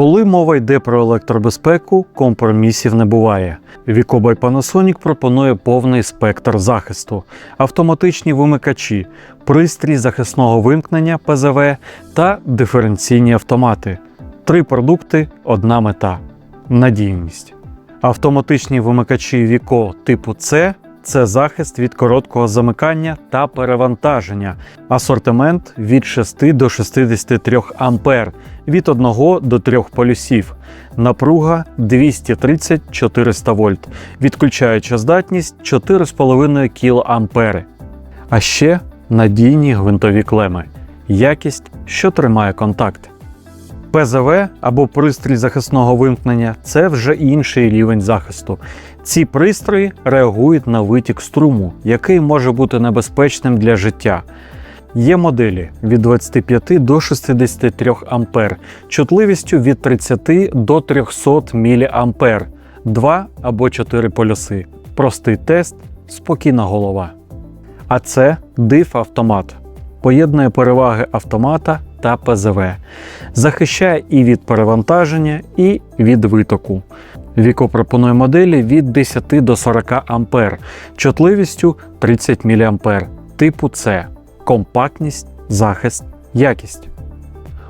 Коли мова йде про електробезпеку, компромісів не буває. Віко by Panasonic пропонує повний спектр захисту, автоматичні вимикачі, пристрій захисного вимкнення ПЗВ та диференційні автомати. Три продукти, одна мета надійність. Автоматичні вимикачі Віко типу С це захист від короткого замикання та перевантаження, асортимент від 6 до 63 ампер, від 1 до 3 полюсів, напруга 230-400 вольт, відключаюча здатність 4,5 кА. А ще надійні гвинтові клеми, якість, що тримає контакт. ПЗВ або пристрій захисного вимкнення це вже інший рівень захисту. Ці пристрої реагують на витік струму, який може бути небезпечним для життя. Є моделі від 25 до 63 ампер, чутливістю від 30 до 300 мА, 2 або 4 полюси. Простий тест, спокійна голова. А це DIF автомат. Поєднує переваги автомата та ПЗВ. Захищає і від перевантаження, і від витоку. Віко пропонує моделі від 10 до 40 А, чутливістю 30 мА, типу С, компактність, захист, якість.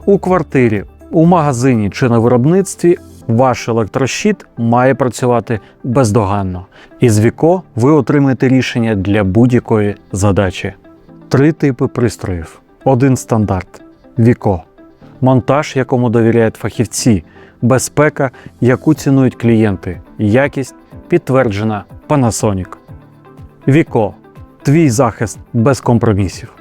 У квартирі, у магазині чи на виробництві ваш електрощит має працювати бездоганно. Із Віко ви отримаєте рішення для будь-якої задачі. Три типи пристроїв. Один стандарт Віко. Монтаж, якому довіряють фахівці, безпека, яку цінують клієнти, якість підтверджена Panasonic. Віко. Твій захист без компромісів.